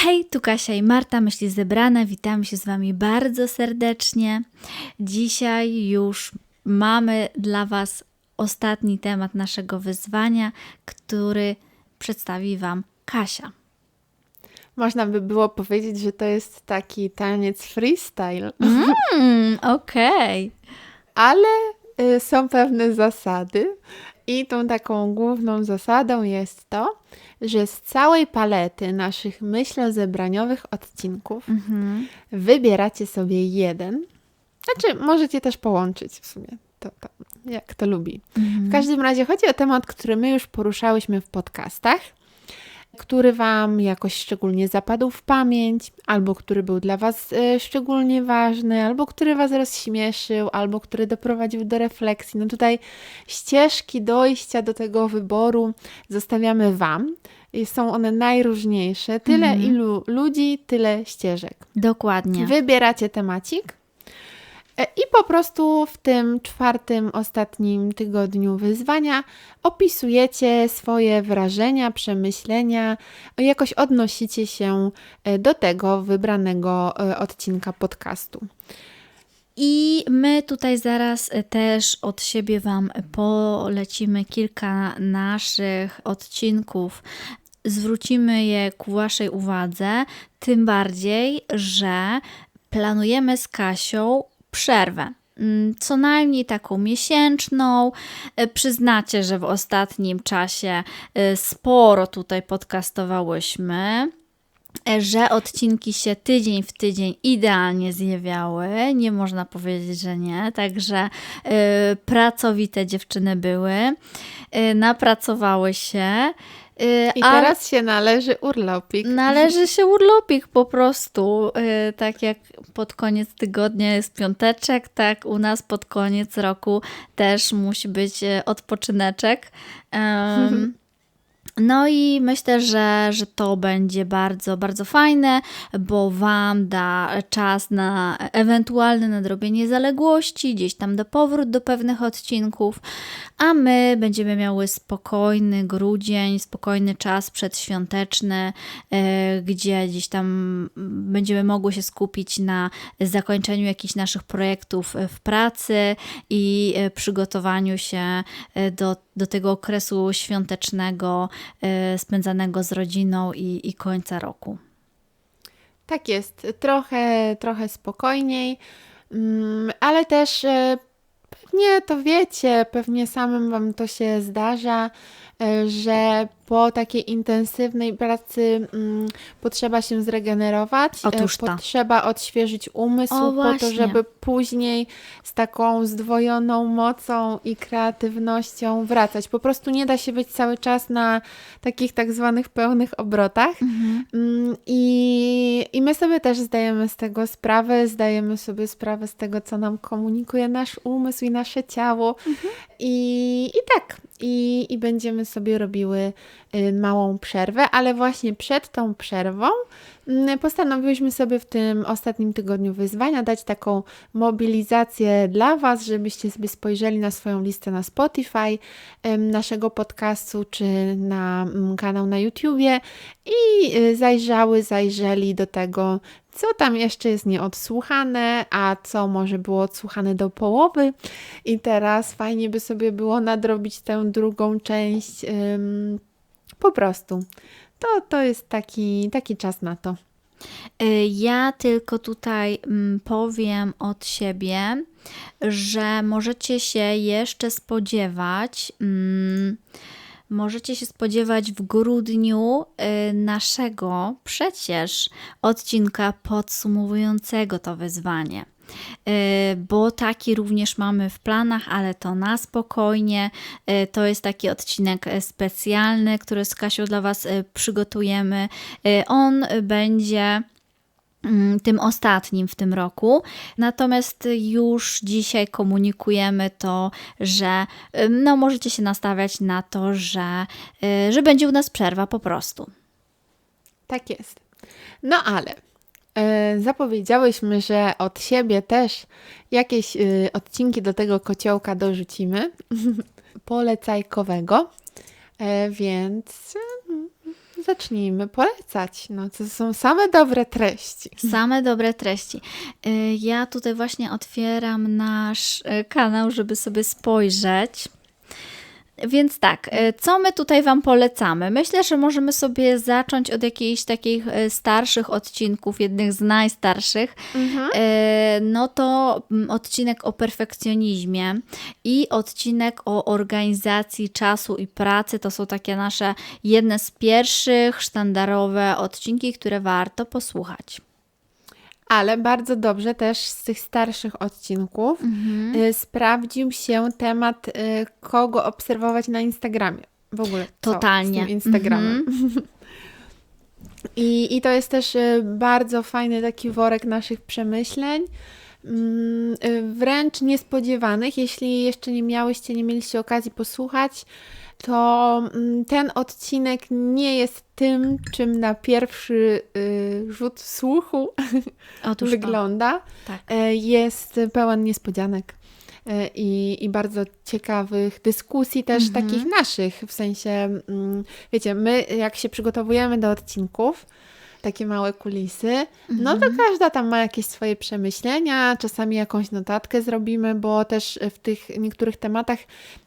Hej, tu Kasia i Marta, myśli zebrane. Witamy się z Wami bardzo serdecznie. Dzisiaj już mamy dla Was ostatni temat naszego wyzwania, który przedstawi Wam Kasia. Można by było powiedzieć, że to jest taki taniec freestyle, Mm, Okej. ale y, są pewne zasady. I tą taką główną zasadą jest to, że z całej palety naszych myślozebraniowych odcinków Mhm. wybieracie sobie jeden. Znaczy, możecie też połączyć w sumie, to, to, jak to lubi. W każdym razie chodzi o temat, który my już poruszałyśmy w podcastach, który Wam jakoś szczególnie zapadł w pamięć, albo który był dla Was e, szczególnie ważny, albo który Was rozśmieszył, albo który doprowadził do refleksji. No tutaj ścieżki dojścia do tego wyboru zostawiamy Wam. I są one najróżniejsze. Tyle ilu ludzi, tyle ścieżek. Dokładnie. Wybieracie temacik i po prostu w tym czwartym, ostatnim tygodniu wyzwania opisujecie swoje wrażenia, przemyślenia, jakoś odnosicie się e, do tego wybranego e, odcinka podcastu. I my tutaj zaraz e, też od siebie Wam polecimy kilka naszych odcinków. Zwrócimy je ku Waszej uwadze, tym bardziej, że planujemy z Kasią przerwę. Mm, Co najmniej taką miesięczną. E, Przyznacie, że w ostatnim czasie e, sporo tutaj podcastowałyśmy e, że odcinki się tydzień w tydzień idealnie zjawiały. Nie można powiedzieć, że nie. Także pracowite dziewczyny były, napracowały się. Y, I a teraz się należy urlopik. Należy się urlopik po prostu. y, tak jak pod koniec tygodnia jest piąteczek, tak u nas pod koniec roku też musi być y, odpoczyneczek. no i myślę, że, że to będzie bardzo, bardzo fajne, bo Wam da czas na ewentualne nadrobienie zaległości, gdzieś tam do powrót do pewnych odcinków, a my będziemy miały spokojny grudzień, spokojny czas przedświąteczny, e, gdzie gdzieś tam będziemy mogły się skupić na zakończeniu jakichś naszych projektów w pracy i e, przygotowaniu się e, do, do tego okresu świątecznego spędzanego z rodziną i, i końca roku. Tak jest, trochę, trochę spokojniej, mm, ale też e, pewnie to wiecie, pewnie samym Wam to się zdarza, e, że po takiej intensywnej pracy mm, potrzeba się zregenerować, e, Otóż to. potrzeba odświeżyć umysł O, po to, właśnie. żeby później z taką zdwojoną mocą i kreatywnością wracać. Po prostu nie da się być cały czas na takich tak zwanych pełnych obrotach. Mm, I, I my sobie też zdajemy z tego sprawę, zdajemy sobie sprawę z tego, co nam komunikuje nasz umysł i nasze ciało. I, I tak, i, i będziemy sobie robiły y, małą przerwę, ale właśnie przed tą przerwą postanowiłyśmy sobie w tym ostatnim tygodniu wyzwania dać taką mobilizację dla Was, żebyście sobie spojrzeli na swoją listę na Spotify naszego podcastu, czy na mm, kanał na YouTubie i y, zajrzały, zajrzeli do tego, co tam jeszcze jest nieodsłuchane, a co może było odsłuchane do połowy. I teraz fajnie by sobie było nadrobić tę drugą część po prostu. To, to jest taki, taki czas na to. Y, Ja tylko tutaj mm, powiem od siebie, że możecie się jeszcze spodziewać. mm, Możecie się spodziewać w grudniu y, naszego przecież odcinka podsumowującego to wyzwanie. Y, Bo taki również mamy w planach, ale to na spokojnie. Y, To jest taki odcinek y, specjalny, który z Kasią dla Was przygotujemy. On będzie mm, tym ostatnim w tym roku. Natomiast już dzisiaj komunikujemy to, że no, możecie się nastawiać na to, że, że będzie u nas przerwa po prostu. Tak jest. No ale e, zapowiedziałyśmy, że od siebie też jakieś e, odcinki do tego kociołka dorzucimy. Polecajkowego. E, więc zacznijmy polecać. No, to są same dobre treści. Same dobre treści. Y, Ja tutaj właśnie otwieram nasz y, kanał, żeby sobie spojrzeć. Więc tak, y, co my tutaj Wam polecamy? Myślę, że możemy sobie zacząć od jakichś takich y, starszych odcinków, jednych z najstarszych. E, No to mm, odcinek o perfekcjonizmie i odcinek o organizacji czasu i pracy to są takie nasze jedne z pierwszych sztandarowe odcinki, które warto posłuchać. Ale bardzo dobrze też z tych starszych odcinków y, sprawdził się temat, y, kogo obserwować na Instagramie. W ogóle. Totalnie. Z Instagramem. I, I to jest też y, bardzo fajny taki worek naszych przemyśleń. Mm, Wręcz niespodziewanych. Jeśli jeszcze nie miałyście, nie mieliście okazji posłuchać, to mm, ten odcinek nie jest tym, czym na pierwszy y, rzut słuchu Otóż wygląda. Tak. E, Jest pełen niespodzianek e, i, i bardzo ciekawych dyskusji, też Mhm. takich naszych, w sensie, mm, wiecie, my jak się przygotowujemy do odcinków, takie małe kulisy, no to Mhm. każda tam ma jakieś swoje przemyślenia, czasami jakąś notatkę zrobimy, bo też w tych niektórych tematach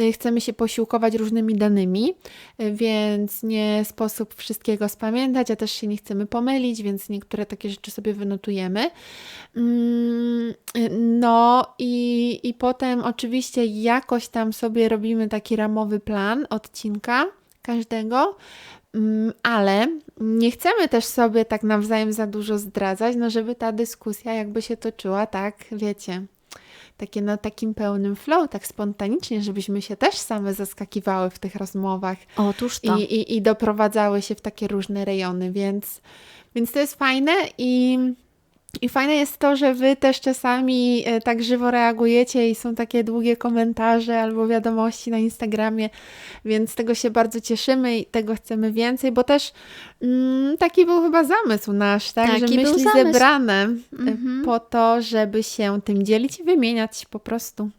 y, chcemy się posiłkować różnymi danymi, y, więc nie sposób wszystkiego spamiętać, a też się nie chcemy pomylić, więc niektóre takie rzeczy sobie wynotujemy. Mm, y, No i, i potem oczywiście jakoś tam sobie robimy taki ramowy plan odcinka każdego, ale nie chcemy też sobie tak nawzajem za dużo zdradzać, no żeby ta dyskusja jakby się toczyła tak, wiecie, takie na takim pełnym flow, tak spontanicznie, żebyśmy się też same zaskakiwały w tych rozmowach Otóż to. i, i, i doprowadzały się w takie różne rejony, więc, więc to jest fajne i, i fajne jest to, że Wy też czasami e, tak żywo reagujecie i są takie długie komentarze albo wiadomości na Instagramie, więc tego się bardzo cieszymy i tego chcemy więcej, bo też mm, taki był chyba zamysł nasz, tak? Taki że myśli zebrane e, Mhm. po to, żeby się tym dzielić i wymieniać po prostu.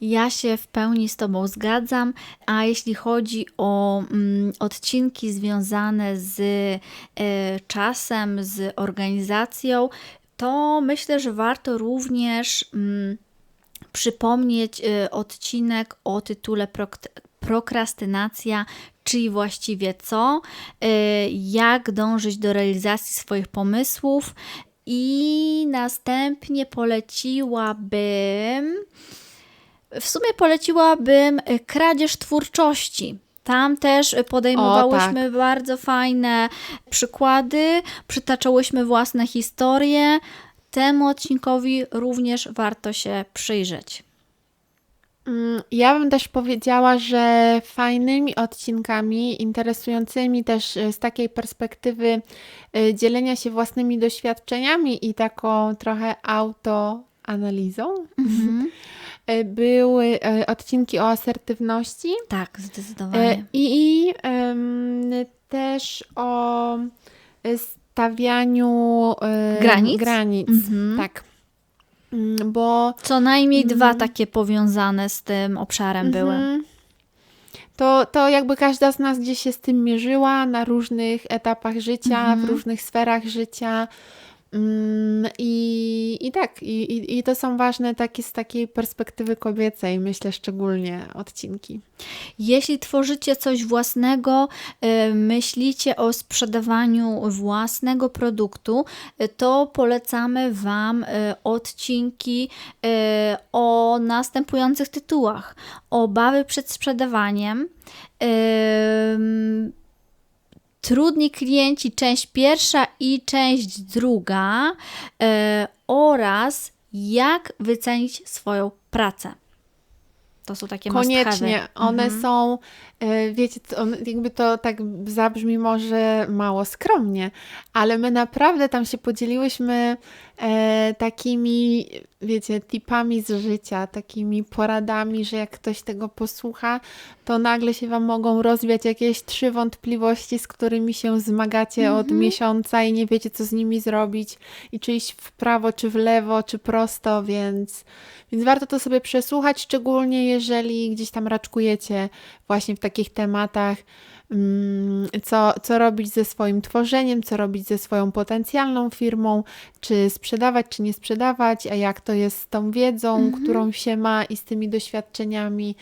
Ja się w pełni z Tobą zgadzam, a jeśli chodzi o mm, odcinki związane z e, czasem, z organizacją, to myślę, że warto również mm, przypomnieć e, odcinek o tytule prok- Prokrastynacja, czyli właściwie co, e, jak dążyć do realizacji swoich pomysłów. I następnie poleciłabym w sumie poleciłabym y, kradzież twórczości. Tam też y, podejmowałyśmy bardzo fajne przykłady, przytaczałyśmy własne historie. Temu odcinkowi również warto się przyjrzeć. Mm, Ja bym też powiedziała, że fajnymi odcinkami, interesującymi też e, z takiej perspektywy e, dzielenia się własnymi doświadczeniami i taką trochę autoanalizą, e, były e, odcinki o asertywności Tak, e, zdecydowanie. i em, też o e, stawianiu e, Granic? granic. Mhm. Tak. Mm, Bo Co najmniej dwa Mhm. takie powiązane z tym obszarem były. Mhm. To, to jakby każda z nas gdzieś się z tym mierzyła na różnych etapach życia, Mhm. w różnych sferach życia. Mm, I, I tak, i, i, to są ważne takie z takiej perspektywy kobiecej, myślę szczególnie odcinki. Jeśli tworzycie coś własnego, y, myślicie o sprzedawaniu własnego produktu, y, to polecamy Wam y, odcinki o następujących tytułach: Obawy przed sprzedawaniem. Trudni klienci, część pierwsza i część druga, y, oraz jak wycenić swoją pracę. To są takie Koniecznie. One Mhm. są, e, wiecie, jakby to tak zabrzmi może mało skromnie, ale my naprawdę tam się podzieliłyśmy e, takimi, wiecie, tipami z życia, takimi poradami, że jak ktoś tego posłucha, to nagle się Wam mogą rozwiać jakieś trzy wątpliwości, z którymi się zmagacie od miesiąca i nie wiecie, co z nimi zrobić. I czy iść w prawo, czy w lewo, czy prosto, więc, więc warto to sobie przesłuchać, szczególnie jeżeli gdzieś tam raczkujecie właśnie w takich tematach, mm, co, co robić ze swoim tworzeniem, co robić ze swoją potencjalną firmą, czy sprzedawać, czy nie sprzedawać, a jak to jest z tą wiedzą, którą się ma i z tymi doświadczeniami,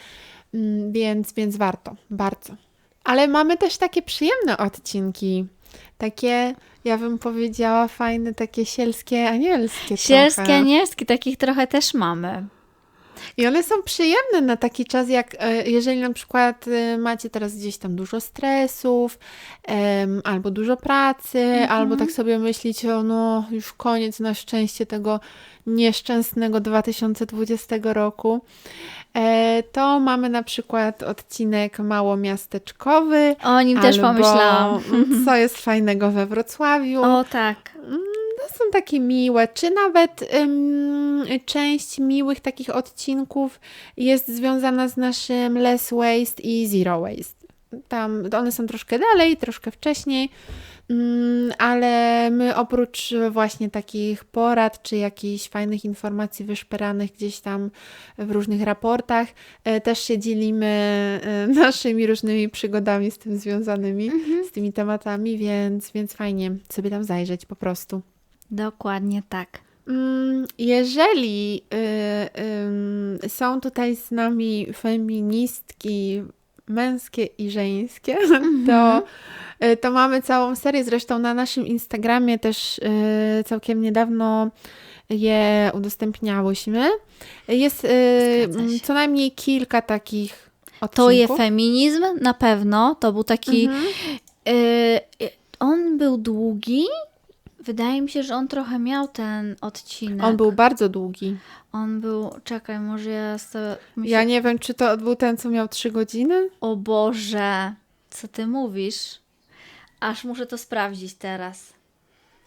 Mm, więc, więc warto, bardzo. Ale mamy też takie przyjemne odcinki, takie, ja bym powiedziała, fajne, takie sielskie, anielskie Sielskie, trochę. anielskie, takich trochę też mamy. I one są przyjemne na taki czas, jak e, jeżeli na przykład e, macie teraz gdzieś tam dużo stresów, em, albo dużo pracy, albo tak sobie myślicie, o no już koniec na szczęście tego nieszczęsnego 2020 roku, e, to mamy na przykład odcinek mało miasteczkowy. O nim też pomyślałam. Co jest fajnego we Wrocławiu. O tak. To są takie miłe, czy nawet ym, część miłych takich odcinków jest związana z naszym Less Waste i Zero Waste. Tam one są troszkę dalej, troszkę wcześniej, ym, ale my oprócz właśnie takich porad, czy jakichś fajnych informacji wyszperanych gdzieś tam w różnych raportach, e, też się dzielimy e, naszymi różnymi przygodami z tym związanymi, z tymi tematami, więc, więc fajnie sobie tam zajrzeć po prostu. Dokładnie tak. Mm, Jeżeli y, ym, są tutaj z nami feministki męskie i żeńskie, to, y, to mamy całą serię. Zresztą na naszym Instagramie też y, całkiem niedawno je udostępniałyśmy. Jest y, co najmniej kilka takich odcinków. To je feminizm, na pewno. To był taki. Mhm. y, on był długi. Wydaje mi się, że on trochę miał ten odcinek. On był bardzo długi. On był. Czekaj, może ja sobie. Myślę... Ja nie wiem, czy to był ten, co miał trzy godziny? O Boże, co ty mówisz? Aż muszę to sprawdzić teraz.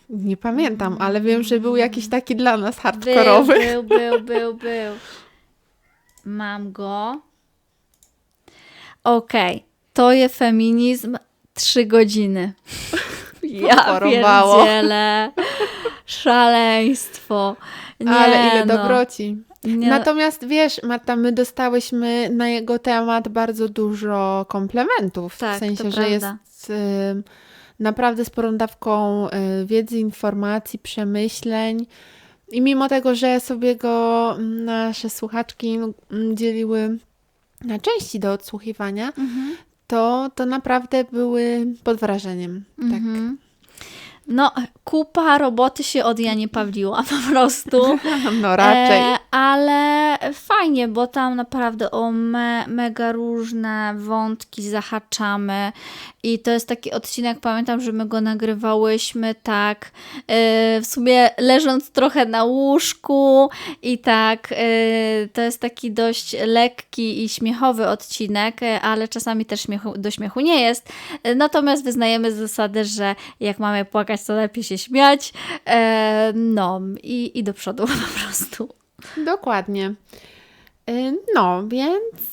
Nie pamiętam, ale wiem, że był jakiś taki dla nas Był, hardkorowy. był, był, był, był. Mam go. Okej, to jest feminizm trzy godziny. Ja pierdzielę. Szaleństwo. Nie, Ale ile no. dobroci. Nie, Natomiast wiesz, Marta, my dostałyśmy na jego temat bardzo dużo komplementów. Tak, w sensie, że jest y, naprawdę sporą dawką y, wiedzy, informacji, przemyśleń. I mimo tego, że sobie go mm, nasze słuchaczki mm, dzieliły na części do odsłuchiwania, Mhm. to, to naprawdę były pod wrażeniem. Tak. No, kupa roboty się od Janie Pawliła po prostu. No raczej. E, ale fajnie, bo tam naprawdę o me, mega różne wątki zahaczamy i to jest taki odcinek, pamiętam, że my go nagrywałyśmy tak e, w sumie leżąc trochę na łóżku i tak e, to jest taki dość lekki i śmiechowy odcinek, e, ale czasami też śmiechu, do śmiechu nie jest. E, Natomiast wyznajemy zasadę, że jak mamy płakać, to lepiej się śmiać. E, no i, i do przodu po prostu. Dokładnie. Y, No, więc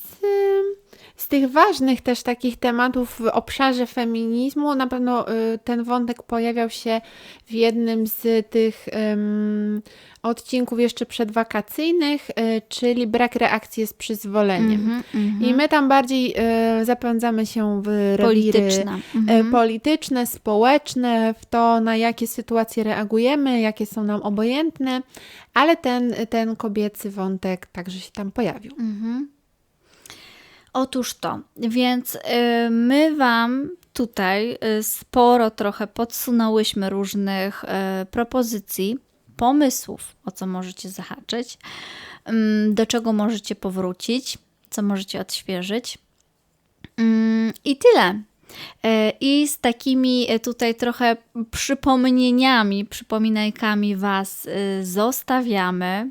z tych ważnych też takich tematów w obszarze feminizmu, na pewno y, ten wątek pojawiał się w jednym z tych ym, odcinków jeszcze przedwakacyjnych, y, czyli brak reakcji z przyzwoleniem. Mhm, I my tam bardziej y, zapędzamy się w rewiry Polityczna. e, Mhm. polityczne, społeczne, w to, na jakie sytuacje reagujemy, jakie są nam obojętne, ale ten, ten kobiecy wątek także się tam pojawił. Mhm. Otóż to, więc y, my Wam tutaj y, sporo trochę podsunęłyśmy różnych y, propozycji, pomysłów, o co możecie zahaczyć, ym, do czego możecie powrócić, co możecie odświeżyć. Ym, I tyle. I z takimi tutaj trochę przypomnieniami, przypominajkami Was zostawiamy.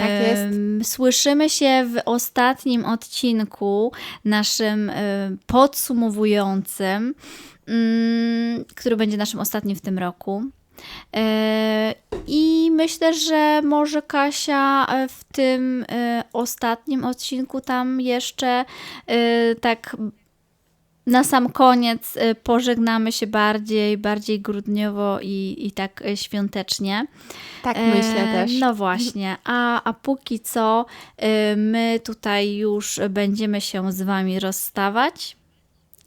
Tak jest. Słyszymy się w ostatnim odcinku naszym em, podsumowującym, mm, który będzie naszym ostatnim w tym roku. E, I myślę, że może Kasia e, w tym e, ostatnim odcinku tam jeszcze e, tak na sam koniec y, pożegnamy się bardziej, bardziej grudniowo i, i tak y, świątecznie. Tak E, myślę też. No właśnie, a, a póki co y, my tutaj już będziemy się z Wami rozstawać,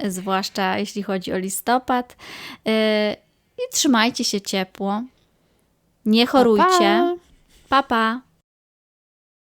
zwłaszcza jeśli chodzi o listopad. I trzymajcie się ciepło. Nie chorujcie. Pa, pa. pa. pa.